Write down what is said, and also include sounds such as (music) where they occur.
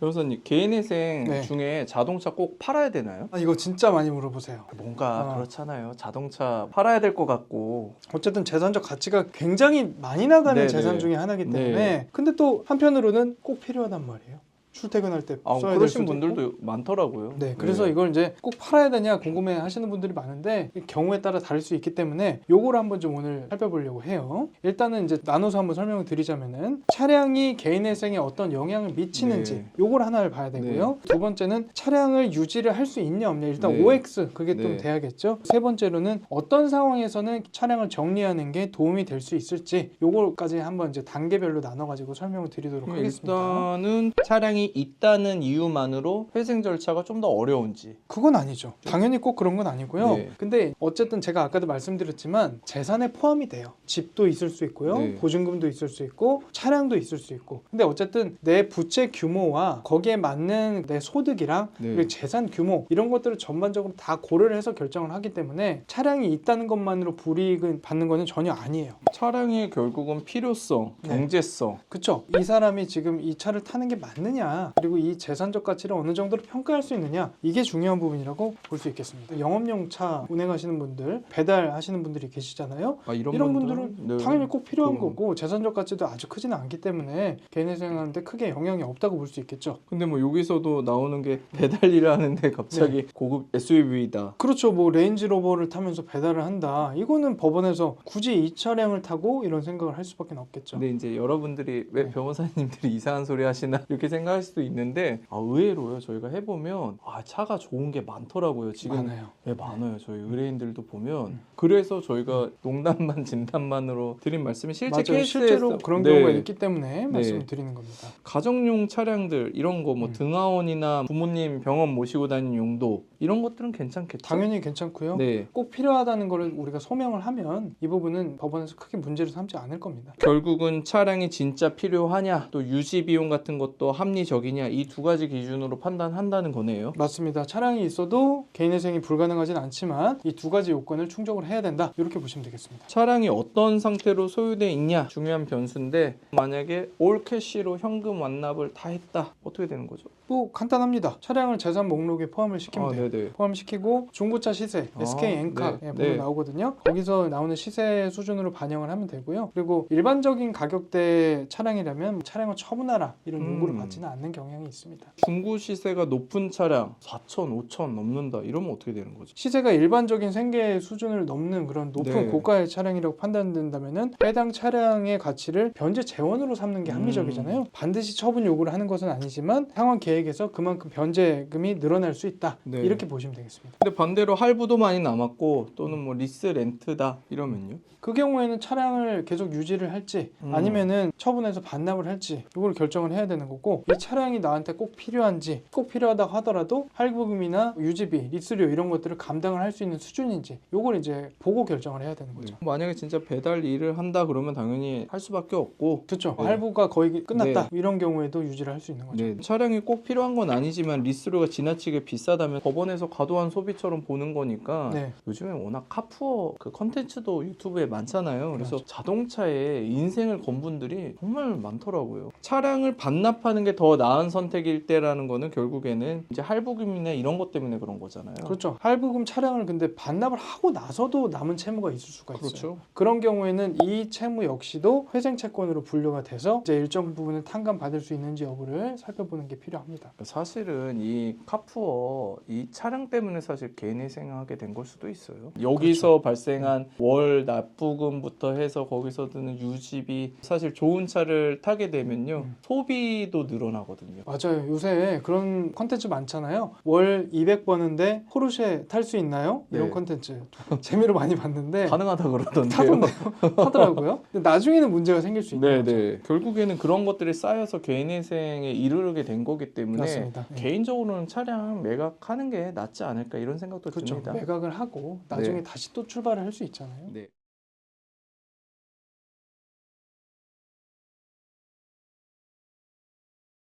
변호사님 개인회생 네. 중에 자동차 꼭 팔아야 되나요? 아, 이거 진짜 많이 물어보세요. 뭔가 아. 그렇잖아요. 자동차 팔아야 될 것 같고 어쨌든 재산적 가치가 굉장히 많이 나가는 네네. 재산 중에 하나이기 때문에 네. 근데 또 한편으로는 꼭 필요하단 말이에요. 출퇴근할 때 아, 써야 될 그러신 수도 있고. 분들도 많더라고요. 네, 그래서 이걸 이제 꼭 팔아야 되냐 궁금해 하시는 분들이 많은데 경우에 따라 다를 수 있기 때문에 요거를 한번 좀 오늘 살펴보려고 해요. 일단은 이제 나눠서 한번 설명을 드리자면은 차량이 개인회생에 어떤 영향을 미치는지 네. 요걸 하나를 봐야 되고요. 두 번째는 차량을 유지를 할 수 있냐 없냐 일단 네. OX 그게 좀 네. 돼야겠죠. 세 번째로는 어떤 상황에서는 차량을 정리하는 게 도움이 될 수 있을지 요거까지 한번 이제 단계별로 나눠 가지고 설명을 드리도록 하겠습니다. 일단은 차량이 있다는 이유만으로 회생 절차가 좀 더 어려운지 그건 아니죠. 당연히 꼭 그런 건 아니고요. 네. 근데 어쨌든 제가 아까도 말씀드렸지만 재산에 포함이 돼요. 집도 있을 수 있고요. 네. 보증금도 있을 수 있고 차량도 있을 수 있고. 근데 어쨌든 내 부채 규모와 거기에 맞는 내 소득이랑 네. 그리고 재산 규모 이런 것들을 전반적으로 다 고려를 해서 결정을 하기 때문에 차량이 있다는 것만으로 불이익을 받는 거는 전혀 아니에요. 차량의 결국은 필요성, 네. 경제성 그쵸? 이 사람이 지금 이 차를 타는 게 맞느냐 그리고 이 재산적 가치를 어느 정도로 평가할 수 있느냐 이게 중요한 부분이라고 볼 수 있겠습니다 영업용 차 운행하시는 분들 배달하시는 분들이 계시잖아요 아, 이런, 이런 분들은 분들은 네. 당연히 꼭 필요한 그럼. 거고 재산적 가치도 아주 크지는 않기 때문에 개인회생하는데 크게 영향이 없다고 볼 수 있겠죠 근데 뭐 여기서도 나오는 게 배달 일을 하는데 갑자기 고급 SUV다. 그렇죠 뭐 레인지로버를 타면서 배달을 한다 이거는 법원에서 굳이 이 차량을 타고 이런 생각을 할 수밖에 없겠죠 근데 이제 여러분들이 왜 네. 변호사님들이 이상한 소리 하시나 이렇게 생각 할 수도 있는데 아, 의외로요 저희가 해보면 아 차가 좋은 게 많더라고요 지금 많아요 네, 많아요 저희 의뢰인들도 보면 음. 그래서 저희가 농담만 (laughs) 진담만으로 드린 말씀이 실제 맞아요 케이스에서 실제로 그런 네. 경우가 있기 때문에 말씀을 드리는 겁니다 가정용 차량들 이런 거 뭐 음. 등하원이나 부모님 병원 모시고 다니는 용도 이런 것들은 괜찮겠죠? 당연히 괜찮고요 네. 꼭 필요하다는 거를 우리가 소명을 하면 이 부분은 법원에서 크게 문제를 삼지 않을 겁니다. 결국은 차량이 진짜 필요하냐 또 유지 비용 같은 것도 합리 적이냐 이 두 가지 기준으로 판단한다는 거네요. 맞습니다. 차량이 있어도 개인회생이 불가능하진 않지만 이 두 가지 요건을 충족을 해야 된다. 이렇게 보시면 되겠습니다. 차량이 어떤 상태로 소유돼 있냐 중요한 변수인데 만약에 올 캐시로 현금 완납을 다 했다 어떻게 되는 거죠? 뭐 간단합니다. 차량을 재산 목록에 포함을 시키면 아, 돼요. 네네. 포함시키고 중고차 시세 아, SK 엔카 네, 예, 보면 네. 나오거든요. 거기서 나오는 시세 수준으로 반영을 하면 되고요. 그리고 일반적인 가격대 차량이라면 차량을 처분하라 이런 요구를 음. 받지는 않는 경향이 있습니다. 중고 시세가 높은 차량 4천, 5천 넘는다 이러면 어떻게 되는 거죠? 시세가 일반적인 생계 수준을 넘는 그런 높은 네. 고가의 차량이라고 판단된다면은 해당 차량의 가치를 변제 재원으로 삼는 게 음. 합리적이잖아요. 반드시 처분 요구를 하는 것은 아니지만 상환 계획에서 그만큼 변제금이 늘어날 수 있다. 네. 이렇게 보시면 되겠습니다. 근데 반대로 할부도 많이 남았고 또는 뭐 리스 렌트다 이러면요? 그 경우에는 차량을 계속 유지를 할지 음. 아니면은 처분해서 반납을 할지 이걸 결정을 해야 되는 거고 이 차 량이 나한테 꼭 필요한지 꼭 필요하다고 하더라도 할부금이나 유지비, 리스료 이런 것들을 감당을 할 수 있는 수준인지 이걸 이제 보고 결정을 해야 되는 거죠. 만약에 진짜 배달 일을 한다 그러면 당연히 할 수밖에 없고 그렇죠. 네. 할부가 거의 끝났다. 이런 경우에도 유지를 할 수 있는 거죠. 네, 차량이 꼭 필요한 건 아니지만 리스료가 지나치게 비싸다면 법원에서 과도한 소비처럼 보는 거니까 네. 요즘에 워낙 카푸어 그 컨텐츠도 유튜브에 많잖아요. 그래서 맞아. 자동차에 인생을 건 분들이 정말 많더라고요. 차량을 반납하는 게더 나은 선택일 때라는 거는 결국에는 이제 할부금이나 이런 것 때문에 그런 거잖아요. 그렇죠. 할부금 차량을 근데 반납을 하고 나서도 남은 채무가 있을 수가 있어요. 그렇죠. 그런 경우에는 이 채무 역시도 회생 채권으로 분류가 돼서 이제 일정 부분을 탕감 받을 수 있는지 여부를 살펴보는 게 필요합니다. 사실은 이 카푸어 이 차량 때문에 사실 개인회생하게 된 걸 수도 있어요. 여기서 발생한 월 납부금부터 해서 거기서 드는 유지비 사실 좋은 차를 타게 되면요 음. 소비도 늘어나 거든요. 맞아요. 요새 그런 컨텐츠 많잖아요. 월 200 버는데 포르쉐 탈 수 있나요? 이런 네. 컨텐츠 (laughs) 재미로 많이 봤는데 가능하다 그러던데요. (laughs) 근데 나중에는 문제가 생길 수 있는 거죠. 네네. 결국에는 그런 것들이 쌓여서 개인회생에 이르게 된 거기 때문에 맞습니다. 네. 개인적으로는 차량 매각하는 게 낫지 않을까 이런 생각도 그렇죠. 듭니다. 매각을 하고 나중에 네. 다시 또 출발을 할 수 있잖아요. 네.